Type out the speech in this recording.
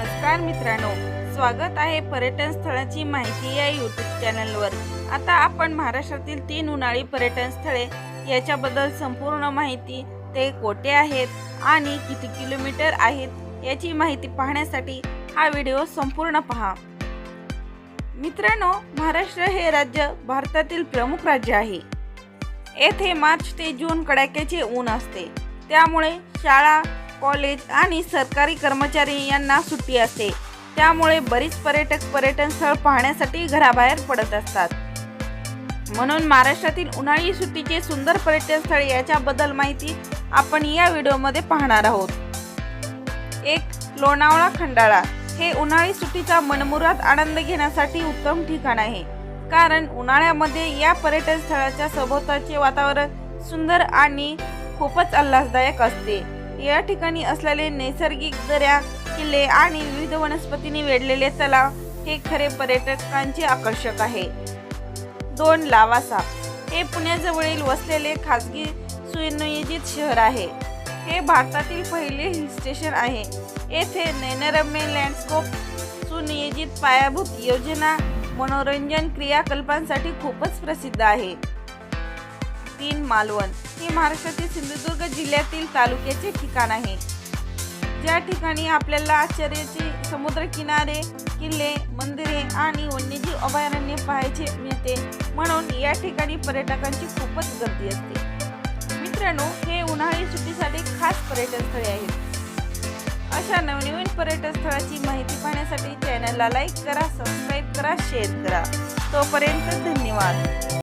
नमस्कार मित्रांनो स्वागत आहे पर्यटन स्थळाची माहिती या यूट्यूब चॅनलवर आता आपण महाराष्ट्रातील तीन उन्हाळी पर्यटन स्थळे याच्याबद्दल संपूर्ण माहिती ते कोठे आहेत आणि किती किलोमीटर आहेत याची माहिती पाहण्यासाठी हा व्हिडिओ संपूर्ण पहा. मित्रांनो महाराष्ट्र हे राज्य भारतातील प्रमुख राज्य आहे. येथे मार्च ते जून कडाक्याचे ऊन असते. त्यामुळे शाळा कॉलेज आणि सरकारी कर्मचारी यांना सुट्टी असते. त्यामुळे बरीच पर्यटक पर्यटन स्थळ पाहण्यासाठी घराबाहेर पडत असतात. म्हणून महाराष्ट्रातील उन्हाळी सुट्टीचे सुंदर पर्यटन स्थळ याच्याबद्दल माहिती आपण या व्हिडिओमध्ये पाहणार आहोत. एक लोणावळा खंडाळा. हे उन्हाळी सुट्टीचा मनमुरात आनंद घेण्यासाठी उत्तम ठिकाण आहे. कारण उन्हाळ्यामध्ये या पर्यटन स्थळाच्या सभोवताचे वातावरण सुंदर आणि खूपच आल्हाददायक असते. या ठिकाणी असलेले नैसर्गिक दऱ्या किल्ले आणि विविध वनस्पतींनी वेढलेले तलाव हे खरे पर्यटकांचे आकर्षक आहे. दोन लावासा हे पुण्याजवळील वसलेले खाजगी सुनियोजित शहर आहे. हे भारतातील पहिले हिल स्टेशन आहे. येथे नैनरम्य लँडस्कोप सुनियोजित पायाभूत योजना मनोरंजन क्रियाकल्पांसाठी खूपच प्रसिद्ध आहे. तीन मालवण हे महाराष्ट्रातील सिंधुदुर्ग जिल्ह्यातील तालुक्याचे ठिकाण आहे. ज्या ठिकाणी आपल्याला आश्चर्याचे समुद्रकिनारे किल्ले मंदिरे आणि वन्यजीव अभयारण्य पाहायचे मिळते. म्हणून या ठिकाणी पर्यटकांची खूपच गर्दी असते. मित्रांनो हे उन्हाळी सुट्टीसाठी खास पर्यटन स्थळे आहेत. अशा नवनवीन पर्यटन स्थळाची माहिती पाहण्यासाठी चॅनलला लाईक करा सबस्क्राईब करा शेअर करा. तोपर्यंत धन्यवाद.